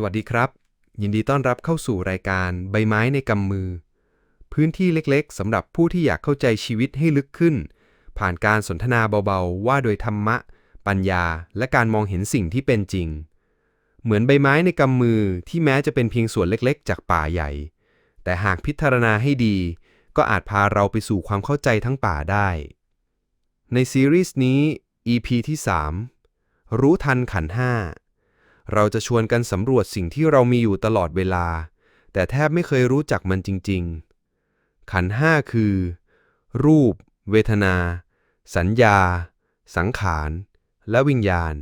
สวัสดีครับ ยินดีต้อนรับเข้าสู่รายการใบไม้ในกำมือ พื้นที่เล็กๆสำหรับผู้ที่อยากเข้าใจชีวิตให้ลึกขึ้น ผ่านการสนทนาเบาๆ ว่าโดยธรรมะ ปัญญา และการมองเห็นสิ่งที่เป็นจริง เหมือนใบไม้ในกำมือที่แม้จะเป็นเพียงส่วนเล็กๆ จากป่าใหญ่ แต่หากพิจารณาให้ดี ก็อาจพาเราไปสู่ความเข้าใจทั้งป่าได้ ในซีรีส์นี้ EP ที่ 3 รู้ทันขันห้า เราจะชวนกันสำรวจสิ่งที่เรามีอยู่ตลอดเวลา แต่แทบไม่เคยรู้จักมันจริง ๆ ขันห้าคือ รูป เวทนา สัญญา สังขาร และวิญญาณ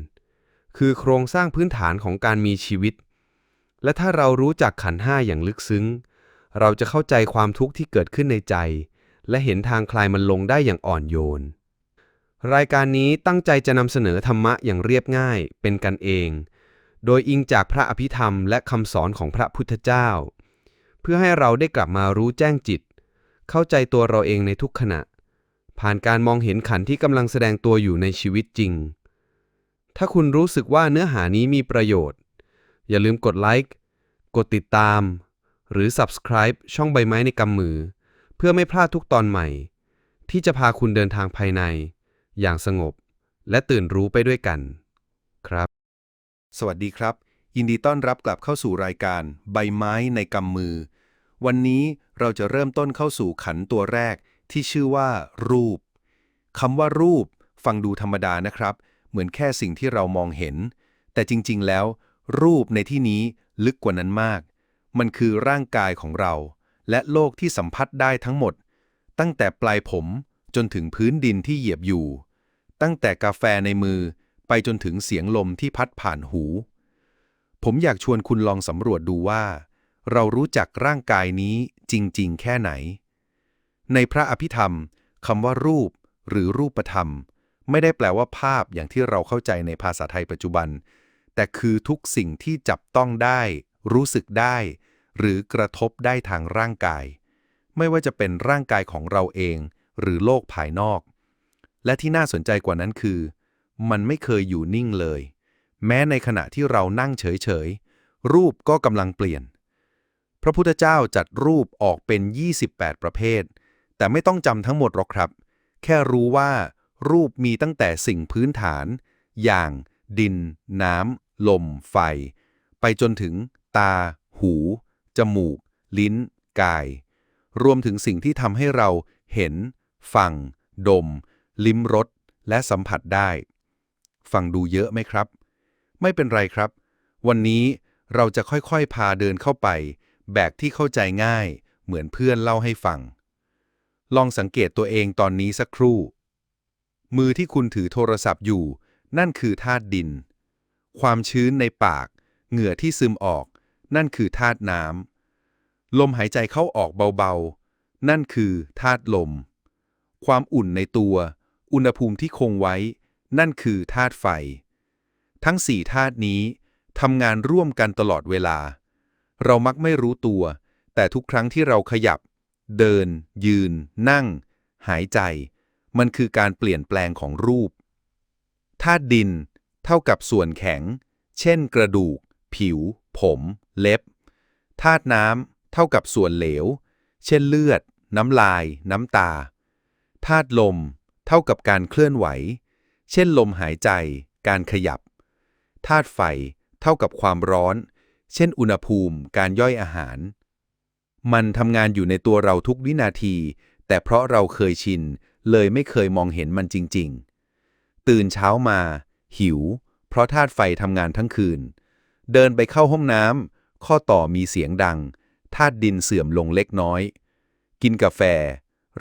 คือโครงสร้างพื้นฐานของการมีชีวิต และถ้าเรารู้จักขันห้าอย่างลึกซึ้ง เราจะเข้าใจความทุกข์ที่เกิดขึ้นในใจ และเห็นทางคลายมันลงได้อย่างอ่อนโยนรายการนี้ตั้งใจจะนำเสนอธรรมะอย่างเรียบง่าย เป็นกันเอง โดยอิงจากพระอภิธรรมและคำสอนของพระพุทธเจ้า เพื่อให้เราได้กลับมารู้แจ้งจิต เข้าใจตัวเราเองในทุกขณะ ผ่านการมองเห็นขันที่กำลังแสดงตัวอยู่ในชีวิตจริง ถ้าคุณรู้สึกว่าเนื้อหานี้มีประโยชน์ อย่าลืมกดไลค์กดติดตาม หรือ subscribe ช่องใบไม้ในกำมือ เพื่อไม่พลาดทุกตอนใหม่ ที่จะพาคุณเดินทางภายใน อย่างสงบ และตื่นรู้ไปด้วยกัน ครับ สวัสดีครับ ยินดีต้อนรับกลับเข้าสู่รายการ ใบไม้ในกำมือ วันนี้เราจะเริ่มต้นเข้าสู่ขันตัวแรกที่ชื่อว่า รูปคำว่ารูป ฟังดูธรรมดานะครับ เหมือนแค่สิ่งที่เรามองเห็น แต่จริงๆแล้ว รูปในที่นี้ลึกกว่านั้นมาก มันคือร่างกายของเรา และโลกที่สัมผัสได้ทั้งหมด ตั้งแต่ปลายผมจนถึงพื้นดินที่เหยียบอยู่ ตั้งแต่กาแฟในมือ ไปจนถึงเสียงลมที่พัดผ่านหู ผมอยากชวนคุณลองสำรวจดูว่า เรารู้จักร่างกายนี้จริง ๆ แค่ไหน ในพระอภิธรรมคำว่ารูป หรือรูปธรรม ไม่ได้แปลว่าภาพอย่างที่เราเข้าใจในภาษาไทยปัจจุบัน แต่คือทุกสิ่งที่จับต้องได้ รู้สึกได้ หรือกระทบได้ทางร่างกาย ไม่ว่าจะเป็นร่างกายของเราเอง หรือโลกภายนอก และที่น่าสนใจกว่านั้นคือ มันไม่เคยอยู่นิ่งเลย แม้ในขณะที่เรานั่งเฉยๆ รูปก็กำลังเปลี่ยน พระพุทธเจ้าจัดรูปออกเป็น 28 ประเภท แต่ไม่ต้องจำทั้งหมดหรอกครับ แค่รู้ว่า รูปมีตั้งแต่สิ่งพื้นฐาน อย่าง ดิน น้ำ ลม ไฟ ไปจนถึง ตา หู จมูก ลิ้น กาย รวมถึงสิ่งที่ทำให้เราเห็น ฟัง ดม ลิ้มรสและสัมผัสได้ ฟังดูเยอะไหมครับ ไม่เป็นไรครับ วันนี้เราจะค่อยๆ พาเดินเข้าไป แบบที่เข้าใจง่าย เหมือนเพื่อนเล่าให้ฟัง ลองสังเกตตัวเองตอนนี้สักครู่ มือที่คุณถือโทรศัพท์อยู่ นั่นคือธาตุดิน ความชื้นในปาก เหงื่อที่ซึมออก นั่นคือธาตุน้ำลมหายใจเข้าออกเบาๆ นั่นคือธาตุลม ความอุ่นในตัว อุณหภูมิที่คงไว้ นั่นคือธาตุไฟ ทั้งสี่ธาตุนี้ทำงานร่วมกันตลอดเวลา เรามักไม่รู้ตัว แต่ทุกครั้งที่เราขยับ เดิน ยืน นั่ง หายใจ มันคือการเปลี่ยนแปลงของรูปธาตุดิน เท่ากับส่วนแข็ง เช่น กระดูก ผิว ผม เล็บธาตุน้ำเท่ากับส่วนเหลว เช่นเลือด น้ำลาย น้ำตาธาตุลม เท่ากับการเคลื่อนไหว เช่นลมหายใจ การขยับ ธาตุไฟ เท่ากับความร้อน เช่นอุณหภูมิ การย่อยอาหาร มันทำงานอยู่ในตัวเราทุกวินาที แต่เพราะเราเคยชิน เลยไม่เคยมองเห็นมันจริง ๆ ตื่นเช้ามา หิว เพราะธาตุไฟทำงานทั้งคืน เดินไปเข้าห้องน้ำ ข้อต่อมีเสียงดัง ธาตุดินเสื่อมลงเล็กน้อย กินกาแฟ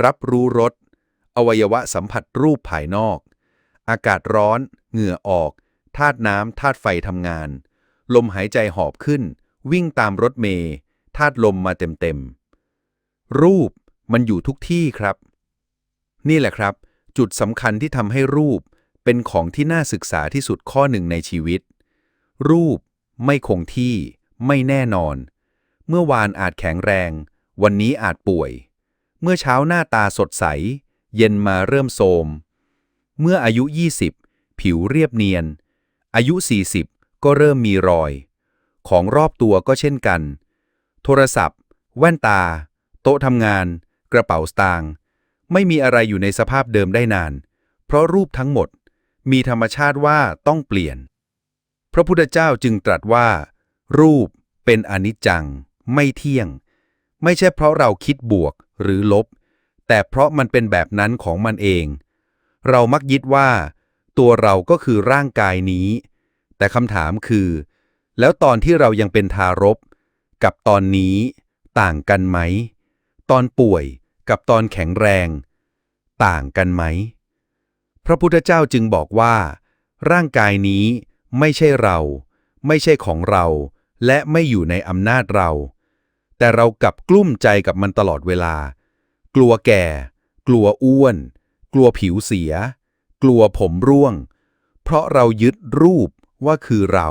รับรู้รส อวัยวะสัมผัสรูปภายนอก อากาศร้อน เหงื่อออก ธาตุน้ำธาตุไฟทำงาน ลมหายใจหอบขึ้น วิ่งตามรถเมล์ธาตุลมมาเต็มๆ รูปมันอยู่ทุกที่ครับ นี่แหละครับ จุดสำคัญที่ทำให้รูปเป็นของที่น่าศึกษาที่สุดข้อหนึ่งในชีวิต รูปไม่คงที่ ไม่แน่นอน เมื่อวานอาจแข็งแรง วันนี้อาจป่วย เมื่อเช้าหน้าตาสดใส เย็นมาเริ่มโทรม เมื่ออายุ 20 ผิวเรียบเนียน อายุ 40 ก็เริ่มมีรอย ของรอบตัวก็เช่นกัน โทรศัพท์ แว่นตา โต๊ะทำงาน กระเป๋าสตางค์ไม่มีอะไรอยู่ในสภาพเดิมได้นาน เพราะรูปทั้งหมดมีธรรมชาติว่าต้องเปลี่ยน พระพุทธเจ้าจึงตรัสว่า รูปเป็นอนิจจัง ไม่เที่ยง ไม่ใช่เพราะเราคิดบวกหรือลบ แต่เพราะมันเป็นแบบนั้นของมันเอง เรามักยึดว่า ตัวเราก็คือร่างกายนี้ แต่คำถามคือ แล้วตอนที่เรายังเป็นทารก กับตอนนี้ต่างกันไหม ตอนป่วยกับตอนแข็งแรง ต่างกันไหม พระพุทธเจ้าจึงบอกว่า ร่างกายนี้ไม่ใช่เรา ไม่ใช่ของเรา และไม่อยู่ในอำนาจเรา แต่เรากลับกลุ้มใจกับมันตลอดเวลา กลัวแก่ กลัวอ้วน กลัวผิวเสีย กลัวผมร่วง เพราะเรายึดรูปว่าคือเรา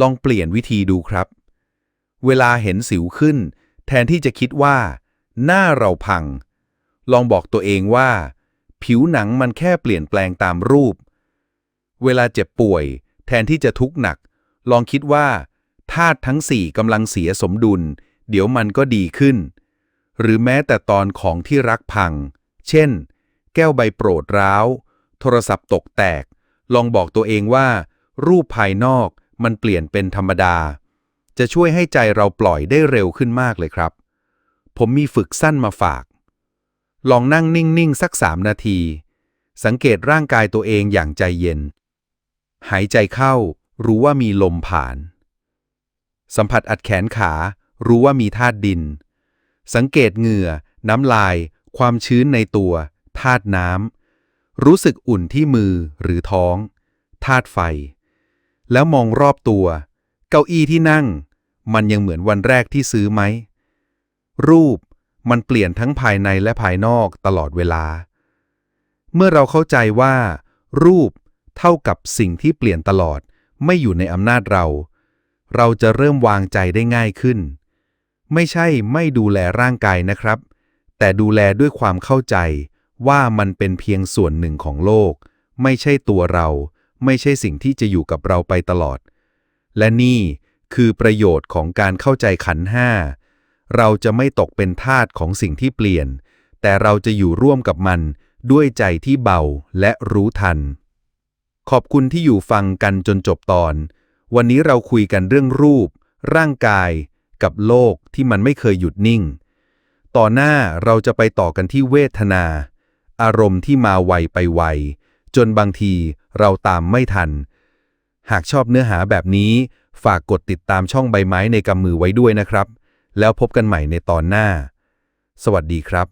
ลองเปลี่ยนวิธีดูครับ เวลาเห็นสิวขึ้น แทนที่จะคิดว่า หน้าเราพัง ลองบอกตัวเองว่า ผิวหนังมันแค่เปลี่ยนแปลงตามรูป เวลาเจ็บป่วย แทนที่จะทุกข์หนัก ลองคิดว่าธาตุทั้งสี่กำลังเสียสมดุล เดี๋ยวมันก็ดีขึ้น หรือแม้แต่ตอนของที่รักพัง เช่น แก้วใบโปรดร้าว โทรศัพท์ตกแตก ลองบอกตัวเองว่า รูปภายนอกมันเปลี่ยนเป็นธรรมดา จะช่วยให้ใจเราปล่อยได้เร็วขึ้นมากเลยครับ ผมมีฝึกสั้นมาฝาก ลองนั่งนิ่ง ๆ สักสามนาที สังเกตร่างกายตัวเองอย่างใจเย็น หายใจเข้า รู้ว่ามีลมผ่าน สัมผัสอัดแขนขา รู้ว่ามีธาตุดิน สังเกตเหงื่อ น้ำลาย ความชื้นในตัว ธาตุน้ำรู้สึกอุ่นที่มือหรือท้องธาตุไฟ แล้วมองรอบตัว เก้าอี้ที่นั่ง มันยังเหมือนวันแรกที่ซื้อไหม รูปมันเปลี่ยนทั้งภายในและภายนอกตลอดเวลา เมื่อเราเข้าใจว่า รูปเท่ากับสิ่งที่เปลี่ยนตลอดไม่อยู่ในอำนาจเรา เราจะเริ่มวางใจได้ง่ายขึ้น ไม่ใช่ไม่ดูแลร่างกายนะครับ แต่ดูแลด้วยความเข้าใจ ว่ามันเป็นเพียงส่วนหนึ่งของโลก ไม่ใช่ตัวเรา ไม่ใช่สิ่งที่จะอยู่กับเราไปตลอด และนี่คือประโยชน์ของการเข้าใจขันห้า เราจะไม่ตกเป็นทาสของสิ่งที่เปลี่ยน แต่เราจะอยู่ร่วมกับมันด้วยใจที่เบาและรู้ทัน ขอบคุณที่อยู่ฟังกันจนจบตอน วันนี้เราคุยกันเรื่องรูป ร่างกาย กับโลกที่มันไม่เคยหยุดนิ่ง ต่อหน้าเราจะไปต่อกันที่เวทนา อารมณ์ที่มาไวไปไว จนบางทีเราตามไม่ทัน หากชอบเนื้อหาแบบนี้ ฝากกดติดตามช่องใบไม้ในกำมือไว้ด้วยนะครับ แล้วพบกันใหม่ในตอนหน้า สวัสดีครับ